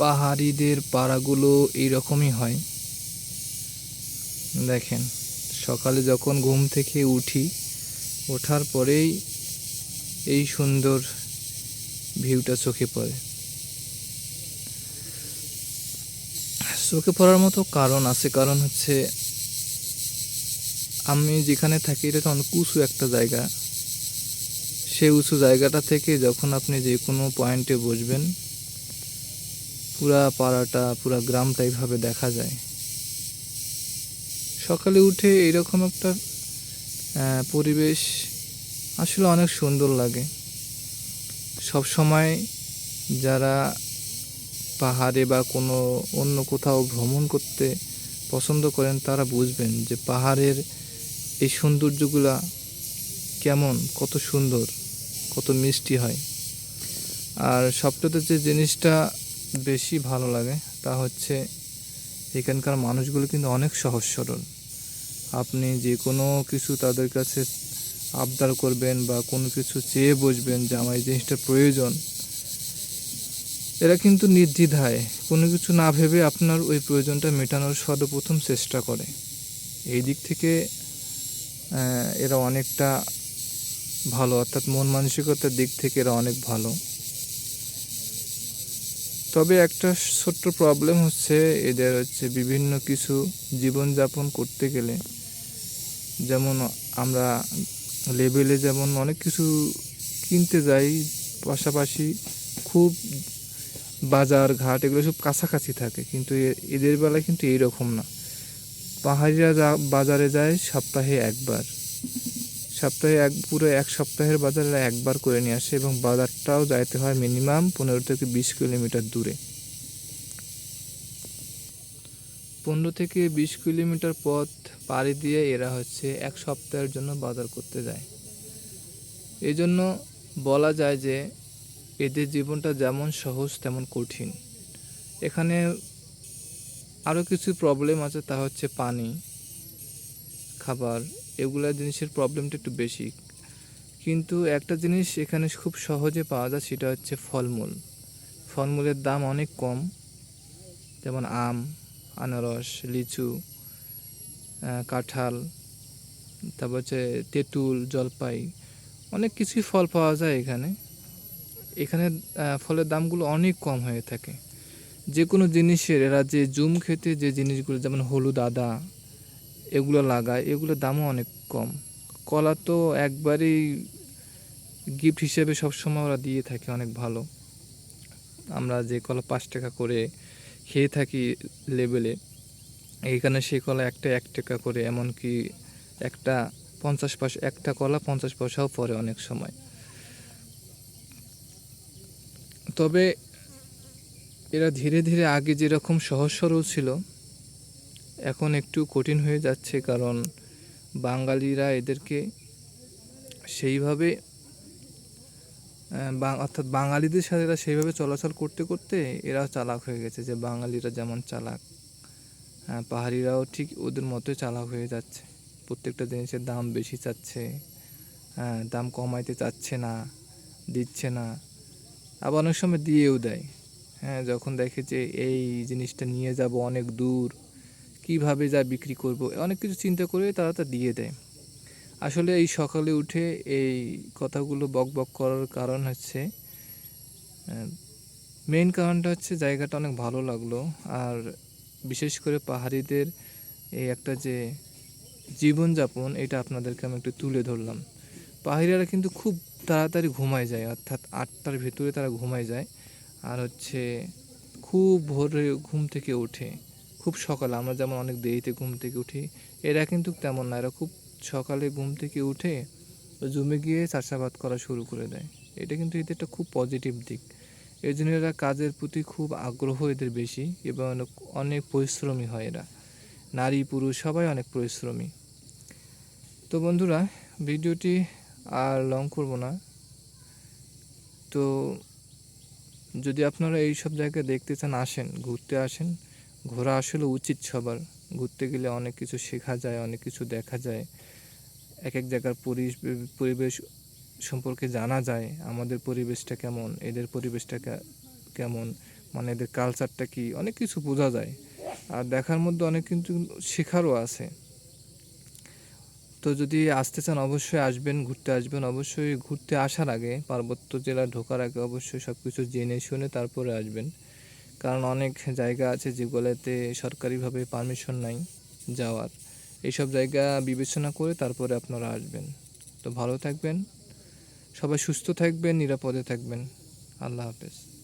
পাহাড়িদের পাড়াগুলো এইরকমই হয়। দেখেন, সকালে যখন ঘুম থেকে উঠি, ওঠার পরেই এই সুন্দর ভিউটা চোখে পড়ে। চোখে পড়ার মতো কারণ আছে, কারণ হচ্ছে আমি যেখানে থাকি, এটা তো অনেক উঁচু একটা জায়গা। সেই উঁচু জায়গাটা থেকে যখন আপনি যে কোনো পয়েন্টে বসবেন পুরা পাড়াটা, পুরা গ্রামটা এইভাবে দেখা যায়। সকালে উঠে এরকম একটা পরিবেশ আসলে অনেক সুন্দর লাগে। সব সময় যারা পাহাড়ে বা কোনো অন্য কোথাও ভ্রমণ করতে পছন্দ করেন, তারা বুঝবেন যে পাহাড়ের এই সৌন্দর্যগুলা কেমন, কত সুন্দর, কত মিষ্টি হয়। আর সবটাতে যে জিনিসটা বেশি ভালো লাগে, তা হচ্ছে এখানকার মানুষগুলো কিন্তু অনেক সহজ সরল। আপনি যে কোনো কিছু তাদের কাছে আবদার করবেন বা কোনো কিছু চেয়ে বসবেন যে আমার এই জিনিসটা প্রয়োজন, এরা কিন্তু নির্দ্বিধায়। কোনো কিছু না ভেবে আপনার ওই প্রয়োজনটা মেটানোর সর্বপ্রথম চেষ্টা করে। এই দিক থেকে এরা অনেকটা ভালো, অর্থাৎ মন মানসিকতার দিক থেকে এরা অনেক ভালো। তবে একটা ছোট্ট প্রবলেম হচ্ছে এদের হচ্ছে বিভিন্ন কিছু জীবনযাপন করতে গেলে। যেমন আমরা লেভেলে যেমন অনেক কিছু কিনতে যাই, পাশাপাশি খুব বাজার ঘাট এগুলো সব কাছাকাছি থাকে, কিন্তু এদের বেলায় কিন্তু এইরকম না। পাহাড়িরা বাজারে যায় সপ্তাহে একবার। সপ্তাহে এক, পুরো এক সপ্তাহের বাজারে একবার করে নিয়ে আসে এবং বাজারটাও যাইতে হয় মিনিমাম পনেরো থেকে বিশ কিলোমিটার দূরে। পনেরো থেকে বিশ কিলোমিটার পথ পাড়ি দিয়ে এরা হচ্ছে এক সপ্তাহের জন্য বাজার করতে যায়। এই জন্য বলা যায় যে এদের জীবনটা যেমন সহজ তেমন কঠিন। এখানে আরও কিছু প্রবলেম আছে তা হচ্ছে পানি। খাবার, এগুলা জিনিসের প্রবলেমটা একটু বেশি। কিন্তু একটা জিনিস এখানে খুব সহজে পাওয়া যায়, সেটা হচ্ছে ফলমূল। ফলমূলের দাম অনেক কম। যেমন আম, আনারস, লিচু কাঁঠাল, তারপর হচ্ছে তেঁতুল, জলপাই, অনেক কিছুই ফল পাওয়া যায় এখানে। এখানে ফলের দামগুলো অনেক কম হয়ে থাকে। যে কোনো জিনিসের, এরা যে জুম খেতে যে জিনিসগুলো, যেমন হলুদ আদা এগুলো লাগায় এগুলোর দামও অনেক কম। কলা তো একবারেই গিফট হিসেবে সবসময় ওরা দিয়ে থাকে, অনেক ভালো। আমরা যে কলা পাঁচ টাকা করে খেয়ে থাকি লেভেলে এইখানে সেই কলা একটা এক টাকা করে, এমনকি একটা পঞ্চাশ পয়সা, একটা কলা পঞ্চাশ পয়সাও পড়ে অনেক সময়। তবে এরা ধীরে ধীরে আগে যেরকম সহজ সরল ছিল এখন একটু কঠিন হয়ে যাচ্ছে কারণ বাঙালিরা এদেরকে সেইভাবে অর্থাৎ বাঙালিদের সাথে এরা সেইভাবে চলাচল করতে করতে এরাও চালাক হয়ে গেছে যে বাঙালিরা যেমন চালাক হ্যাঁ পাহাড়িরাও ঠিক ওদের মতোই চালাক হয়ে যাচ্ছে। প্রত্যেকটা জিনিসের দাম বেশি চাচ্ছে হ্যাঁ দাম কমাইতে চাচ্ছে না, দিচ্ছে না, আবার অনেক সময় দিয়েও দেয়। হ্যাঁ যখন দেখে যে এই জিনিসটা নিয়ে যাব অনেক দূর কীভাবে যা বিক্রি করব, অনেক কিছু চিন্তা করে তারা তা দিয়ে দেয়। আসলে এই সকালে উঠে এই কথাগুলো বক বক করার কারণ হচ্ছে মেইন কারণটা হচ্ছে জায়গাটা অনেক ভালো লাগল। আর বিশেষ করে পাহাড়িদের এই একটা যে জীবনযাপন, এটা আপনাদেরকে আমি একটু তুলে ধরলাম। পাহাড়িরা কিন্তু খুব তাড়াতাড়ি ঘুমায় যায়, অর্থাৎ আটটার ভেতরে তারা ঘুমায় যায়। আর হচ্ছে খুব ভোরে ঘুম থেকে ওঠে। খুব সকালে, আমরা যেমন অনেক দেরিতে ঘুম থেকে উঠি, এরা কিন্তু তেমন না। এরা খুব সকালে ঘুম থেকে উঠে জমে গিয়ে চাষাবাদ করা শুরু করে দেয়। এটা কিন্তু এদের একটা খুব পজিটিভ দিক। এই জন্য এরা কাজের প্রতি খুব আগ্রহ এদের বেশি এবং অনেক- পরিশ্রমী হয় এরা। নারী, পুরুষ, সবাই অনেক পরিশ্রমী। তো বন্ধুরা, ভিডিওটি আর লং করব না। তো যদি আপনারা এই সব জায়গায় দেখতে চান, আসেন, ঘুরতে আসেন ঘোরা আসলে উচিত সবার। ঘুরতে গেলে অনেক কিছু শেখা যায়, অনেক কিছু দেখা যায়। এক এক জায়গার পরিবেশ পরিবেশ সম্পর্কে জানা যায়, আমাদের পরিবেশটা কেমন, এদের পরিবেশটা কেমন মানে এদের কালচারটা কি, অনেক কিছু বোঝা যায়। আর দেখার মধ্যে অনেক কিন্তু শেখারও আছে। তো যদি আসতে চান, অবশ্যই আসবেন, ঘুরতে আসবেন। অবশ্যই ঘুরতে আসার আগে, পার্বত্য জেলা ঢোকার আগে অবশ্যই সব কিছু জেনে শুনে তারপরে আসবেন। কারণ অনেক জায়গা আছে যেগুলোতে সরকারিভাবে পারমিশন নাই যাওয়ার। এইসব জায়গা বিবেচনা করে তারপরে আপনারা আসবেন। তো ভালো থাকবেন, সবাই সুস্থ থাকবেন, নিরাপদে থাকবেন। আল্লাহ হাফেজ।